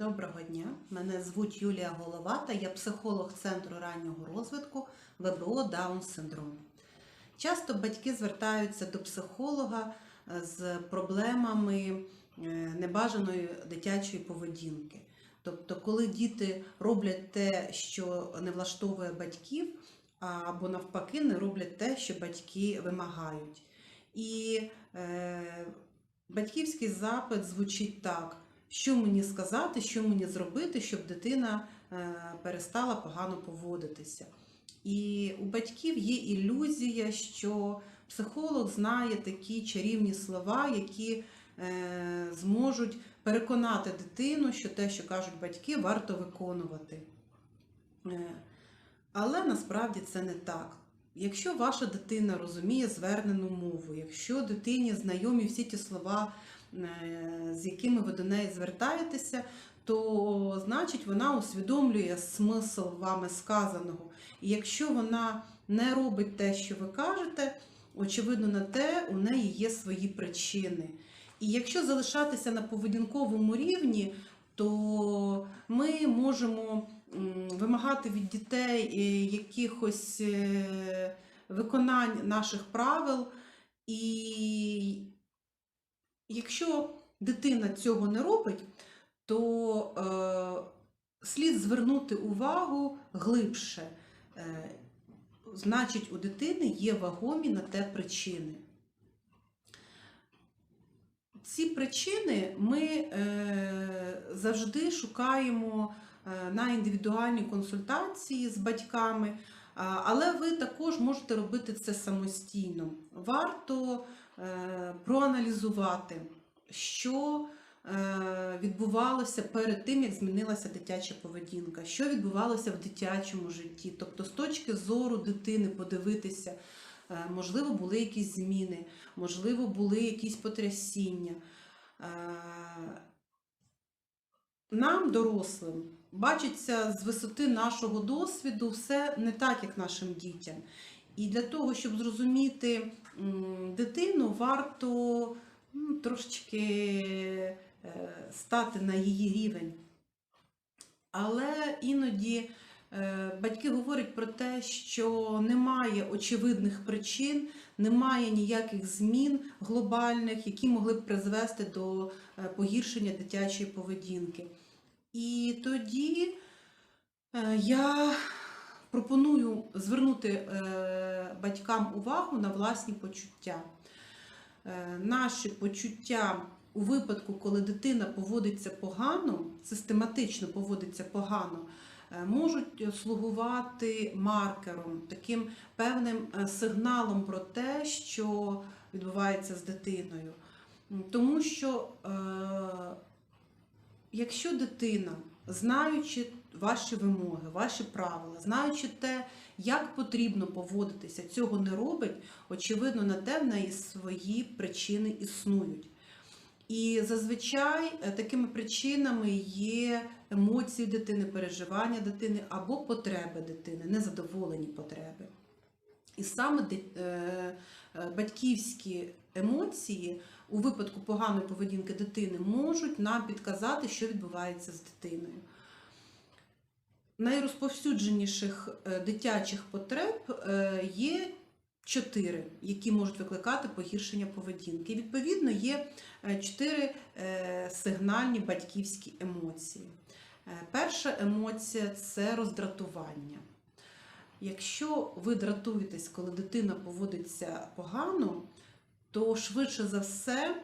Доброго дня, мене звуть Юлія Головата, я психолог Центру раннього розвитку ВБО Даун синдром. Часто батьки звертаються до психолога е, з проблемами е, небажаної дитячої поведінки. Тобто, коли діти роблять те, що не влаштовує батьків, або навпаки, не роблять те, що батьки вимагають. І е, батьківський запит звучить так що мені сказати, що мені зробити, щоб дитина е, перестала погано поводитися. І у батьків є ілюзія, що психолог знає такі чарівні слова, які е, зможуть переконати дитину, що те, що кажуть батьки, варто виконувати. Е, Але насправді це не так. Якщо ваша дитина розуміє звернену мову, якщо дитині знайомі всі ті слова, з якими ви до неї звертаєтеся, то значить вона усвідомлює смисл вами сказаного. І якщо вона не робить те, що ви кажете, очевидно, на те у неї є свої причини. І якщо залишатися на поведінковому рівні, то ми можемо вимагати від дітей е, якихось е, виконань наших правил. І якщо дитина цього не робить, то е, слід звернути увагу глибше. Е, значить, у дитини є вагомі на те причини. Ці причини ми е, завжди шукаємо е, на індивідуальній консультації з батьками, але ви також можете робити це самостійно. Варто проаналізувати, що е, відбувалося перед тим, як змінилася дитяча поведінка, що відбувалося в дитячому житті. Тобто, з точки зору дитини подивитися, е, можливо, були якісь зміни, можливо, були якісь потрясіння. Е, Нам, дорослим, бачиться з висоти нашого досвіду все не так, як нашим дітям. І для того, щоб зрозуміти дитину, варто м, трошечки е, стати на її рівень. Але іноді е, батьки говорять про те, що немає очевидних причин, немає ніяких змін глобальних, які могли б призвести до е, погіршення дитячої поведінки. І тоді я пропоную звернути е, батькам увагу на власні почуття. Е, Наші почуття у випадку, коли дитина поводиться погано, систематично поводиться погано, е, можуть слугувати маркером, таким певним сигналом про те, що відбувається з дитиною. Тому що якщо дитина, знаючи ваші вимоги, ваші правила, знаючи те, як потрібно поводитися, цього не робить, очевидно, на те в неї свої причини існують. І зазвичай е, такими причинами є емоції дитини, переживання дитини або потреби дитини, незадоволені потреби. І саме е, е, батьківські емоції у випадку поганої поведінки дитини можуть нам підказати, що відбувається з дитиною. Найрозповсюдженіших е, дитячих потреб е, є чотири, які можуть викликати погіршення поведінки. І, Відповідно, є е, чотири сигнальні батьківські емоції. Перша емоція це роздратування. Якщо ви дратуєтесь, коли дитина поводиться погано, то швидше за все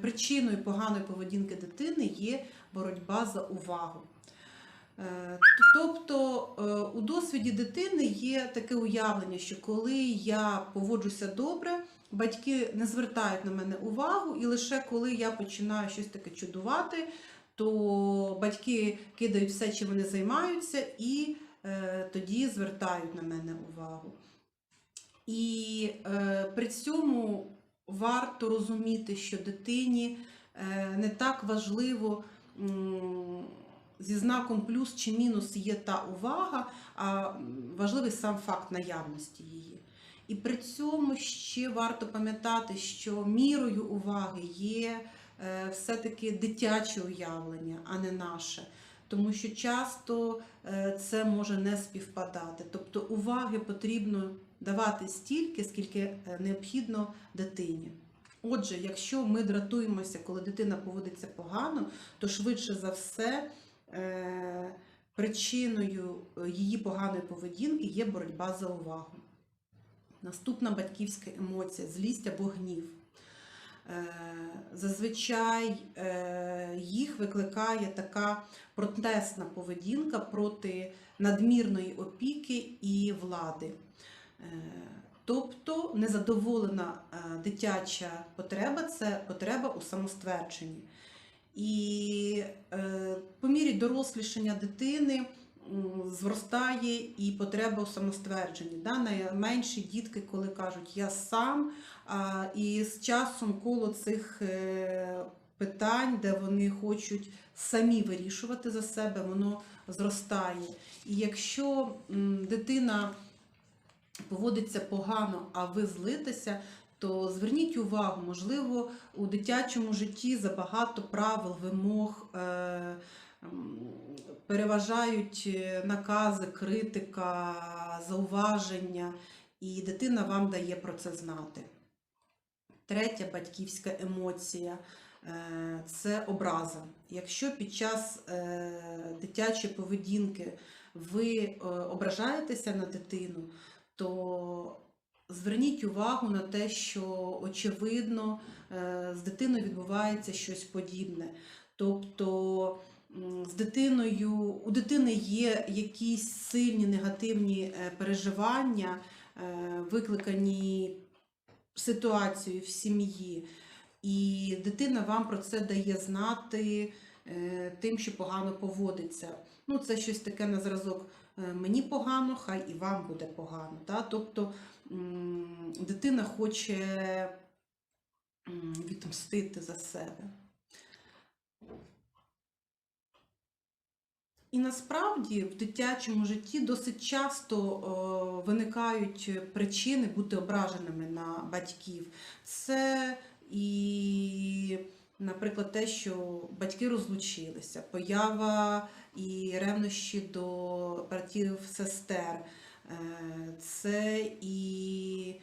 причиною поганої поведінки дитини є боротьба за увагу. Е, Тобто е, у досвіді дитини є таке уявлення, що коли я поводжуся добре, батьки не звертають на мене увагу, і лише коли я починаю щось таке чудувати, то батьки кидають все, чим вони займаються, і е, тоді звертають на мене увагу. І при цьому варто розуміти, що дитині не так важливо. Зі знаком плюс чи мінус є та увага, а важливий сам факт наявності її. І при цьому ще варто пам'ятати, що мірою уваги є е, все-таки дитяче уявлення, а не наше. Тому що часто е, це може не співпадати. Тобто уваги потрібно давати стільки, скільки е, необхідно дитині. Отже, якщо ми дратуємося, коли дитина поводиться погано, то швидше за все причиною е, її поганої поведінки є боротьба за увагу. Наступна батьківська емоція злість або гнів. Е, Зазвичай е, їх викликає така протестна поведінка проти надмірної опіки і влади. Е, Тобто незадоволена е, дитяча потреба це потреба у самоствердженні. І е, по мірі дорослішання дитини зростає і потреба у самоствердженні. Да? Найменші дітки, коли кажуть я сам, і з часом коло цих е, питань, де вони хочуть самі вирішувати за себе, воно зростає. І якщо дитина поводиться погано, а ви злитеся, то зверніть увагу, можливо, у дитячому житті забагато правил, вимог. Е- Переважають е, накази, критика, зауваження, і дитина вам дає про це знати. Третя батьківська емоція е, це образа. Якщо під час дитячої поведінки ви ображаєтеся на дитину, то зверніть увагу на те, що очевидно е, з дитиною відбувається щось подібне. Тобто з дитиною, у дитини є якісь сильні негативні е, переживання, е, викликані ситуацією в сім'ї, і дитина вам про це дає знати тим, що погано поводиться. Ну, це щось таке на зразок мені погано, хай і вам буде погано. Та? Тобто дитина хоче м, відмстити за себе. І насправді в дитячому житті досить часто о, виникають причини бути ображеними на батьків. Це і, наприклад, те, що батьки розлучилися, поява і ревнощі до братів сестер. Е, Це і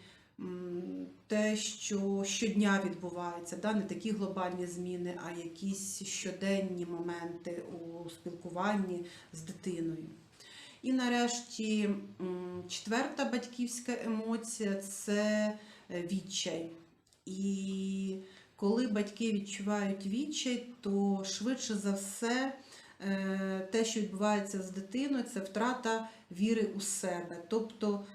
те, що щодня відбувається, да? не такі глобальні зміни, а якісь щоденні моменти у спілкуванні з дитиною. І нарешті четверта батьківська емоція це відчай. І коли батьки відчувають відчай, то швидше за все те, що відбувається з дитиною, це втрата віри у себе. Тобто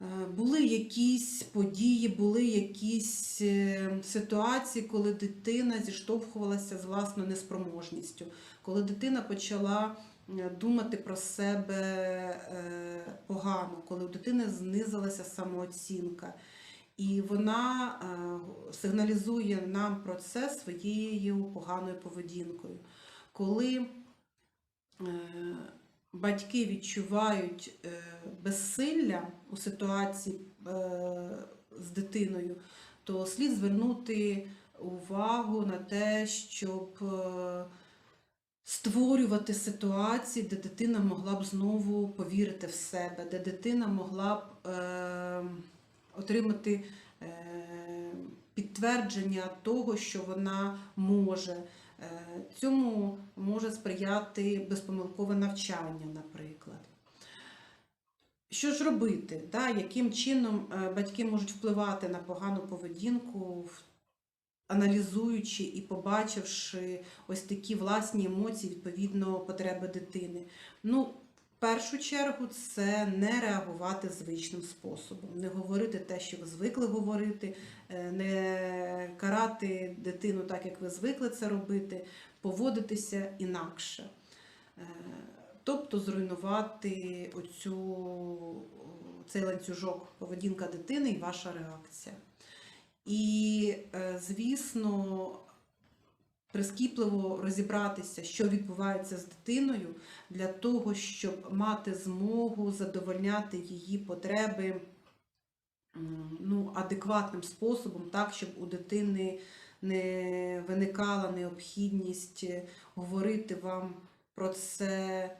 е, були якісь події, були якісь е, ситуації, коли дитина зіштовхувалася з власною неспроможністю, коли дитина почала е, думати про себе е, погано, коли у дитини знизилася самооцінка. І вона е, сигналізує нам про це своєю поганою поведінкою. Коли е, батьки відчувають е, безсилля у ситуації е, з дитиною, то слід звернути увагу на те, щоб е, створювати ситуації, де дитина могла б знову повірити в себе, де дитина могла б е, отримати е, підтвердження того, що вона може. Е, Цьому може сприяти безпомилкове навчання, наприклад. Що ж робити? Да? Яким чином е, батьки можуть впливати на погану поведінку, аналізуючи і побачивши ось такі власні емоції відповідно потреби дитини? Ну, першу чергу, це не реагувати звичним способом, не говорити те, що ви звикли говорити, е, не карати дитину так, як ви звикли це робити, поводитися інакше. Е, Тобто зруйнувати оцю, цей ланцюжок поведінка дитини і ваша реакція. І, е, звісно, прискіпливо розібратися, що відбувається з дитиною, для того, щоб мати змогу задовольняти її потреби ну, адекватним способом, так, щоб у дитини не виникала необхідність говорити вам про це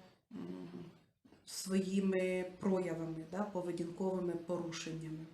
своїми проявами, да, поведінковими порушеннями.